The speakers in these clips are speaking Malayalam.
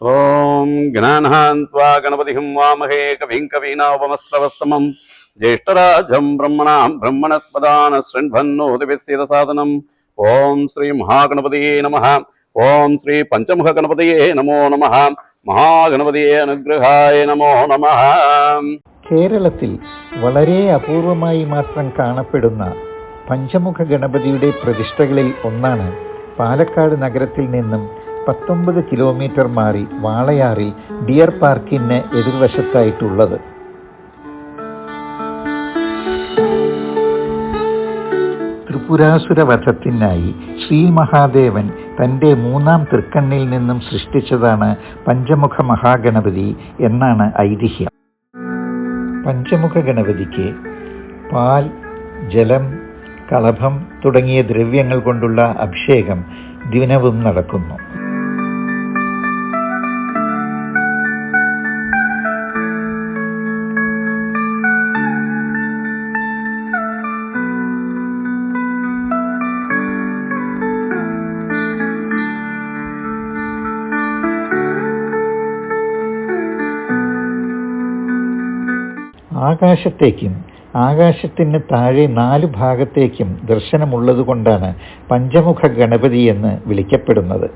ഓം ഗണാനാന്ത്വാ ഗണപതിം വാമഹേ കവിം കവീനോപമശ്രവസ്തമം ജ്യേഷ്ഠരാജം ബ്രഹ്മണാം ബ്രഹ്മണസ്പദാന ശൃണ്ഭന്നോതിവിസ്യസാദനം ഓം ശ്രീ മഹാഗണപതിയേ നമ. ഓം ശ്രീ പഞ്ചമുഖ ഗണപതിയേ നമോ നമ. മഹാഗണപതിയെ അനുഗ്രഹായ നമോ നമ. കേരളത്തിൽ വളരെ അപൂർവമായി മാത്രം കാണപ്പെടുന്ന പഞ്ചമുഖ ഗണപതിയുടെ പ്രതിഷ്ഠകളിൽ ഒന്നാണ് പാലക്കാട് നഗരത്തിൽ നിന്നും പത്തൊമ്പത് കിലോമീറ്റർ മാറി വാളയാറിൽ ഡിയർ പാർക്കിന് എതിർവശത്തായിട്ടുള്ളത്. ത്രിപുരാസുര വധത്തിനായി ശ്രീ മഹാദേവൻ തന്റെ മൂന്നാം തൃക്കണ്ണിൽ നിന്നും സൃഷ്ടിച്ചതാണ് പഞ്ചമുഖ മഹാഗണപതി എന്നാണ് ഐതിഹ്യം. പഞ്ചമുഖ ഗണപതിക്ക് പാൽ ജലം കളഭം തുടങ്ങിയ ദ്രവ്യങ്ങൾ കൊണ്ടുള്ള അഭിഷേകം ദിനവും നടക്കുന്നു. ആകാശത്തേക്കും ആകാശത്തിന് താഴെ നാല് ഭാഗത്തേക്കും ദർശനമുള്ളതുകൊണ്ടാണ് പഞ്ചമുഖ ഗണപതി എന്ന് വിളിക്കപ്പെടുന്നത്.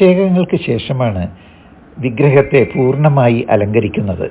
അഭിഷേകങ്ങൾക്ക് ശേഷമാണ് വിഗ്രഹത്തെ പൂർണമായി അലങ്കരിക്കുന്നത്.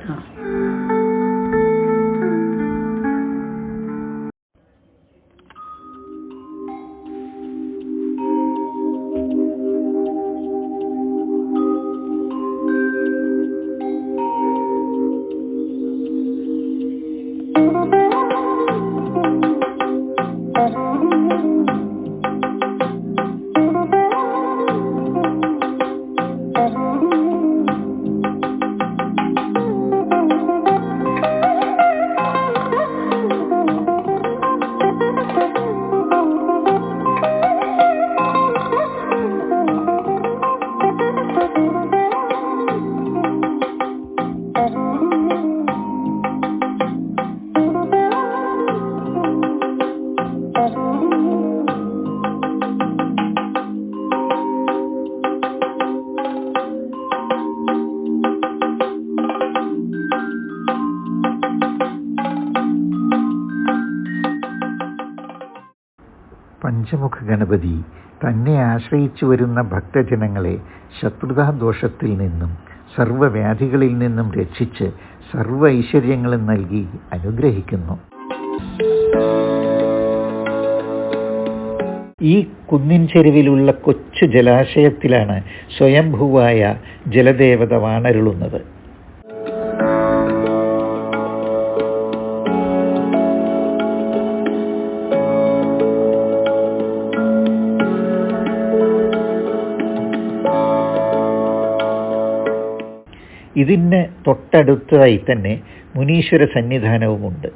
പഞ്ചമുഖ ഗണപതി തന്നെ ആശ്രയിച്ചു വരുന്ന ഭക്തജനങ്ങളെ ശത്രുതാദോഷത്തിൽ നിന്നും സർവവ്യാധികളിൽ നിന്നും രക്ഷിച്ച് സർവ ഐശ്വര്യങ്ങളും നൽകി അനുഗ്രഹിക്കുന്നു. ഈ കുന്നിൻ ചെരുവിലുള്ള കൊച്ചു ജലാശയത്തിലാണ് സ്വയംഭൂവായ ജലദേവത വാണരുളുന്നത്. ഇതിന് തൊട്ടടുത്തതായി തന്നെ മുനീശ്വര സന്നിധാനവുമുണ്ട്.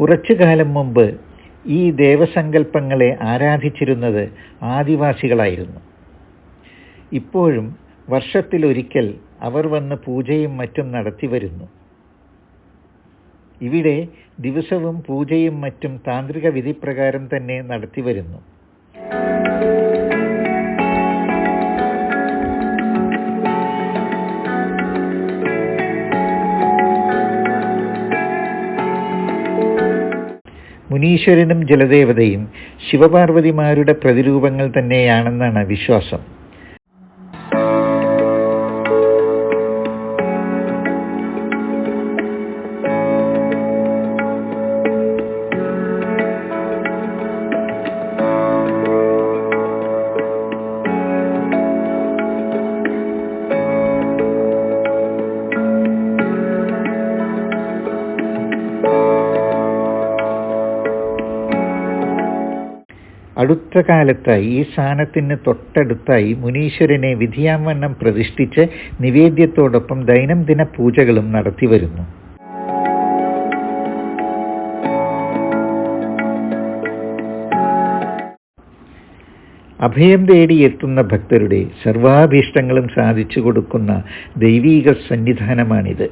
കുറച്ചു കാലം മുമ്പ് ഈ ദേവസങ്കല്പങ്ങളെ ആരാധിച്ചിരുന്നത് ആദിവാസികളായിരുന്നു. ഇപ്പോഴും വർഷത്തിലൊരിക്കൽ അവർ വന്ന് പൂജയും മറ്റും നടത്തി വരുന്നു. ഇവിടെ ദിവസവും പൂജയും മറ്റും താന്ത്രിക വിധിപ്രകാരം തന്നെ നടത്തി വരുന്നു. മുനീശ്വരനും ജലദേവതയും ശിവപാർവതിമാരുടെ പ്രതിരൂപങ്ങൾ തന്നെയാണെന്നാണ് വിശ്വാസം. അടുത്ത കാലത്തായി ഈ സ്ഥാനത്തിന് തൊട്ടടുത്തായി മുനീശ്വരനെ വിധിയാമണ്ണം പ്രതിഷ്ഠിച്ച് നിവേദ്യത്തോടൊപ്പം ദൈനംദിന പൂജകളും നടത്തിവരുന്നു അഭയം തേടി എത്തുന്ന ഭക്തരുടെ സർവാഭീഷ്ടങ്ങളും സാധിച്ചു കൊടുക്കുന്ന ദൈവീക സന്നിധാനമാണിത്.